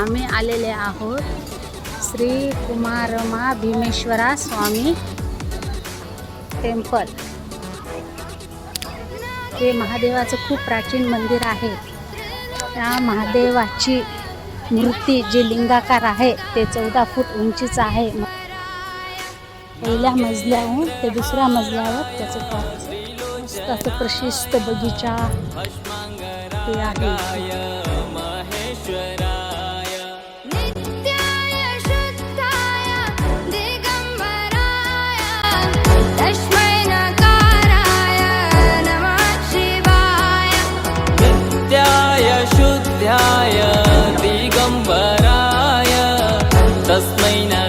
आम्ही आलेले आहोत श्री कुमारमा भीमेश्वरा स्वामी टेम्पल. हे महादेवाचं खूप प्राचीन मंदिर आहे. त्या महादेवाची मूर्ती जी लिंगाकार आहे ते चौदा फूट उंचीचं आहे. पहिल्या मजल्याहून ते दुसऱ्या मजल्यावर त्याचं असं प्रशिस्त बगीचा ते आहे. ै नमः शिवाय नद्याय शुद्ध्याय दिगम्बराय। तस्मै न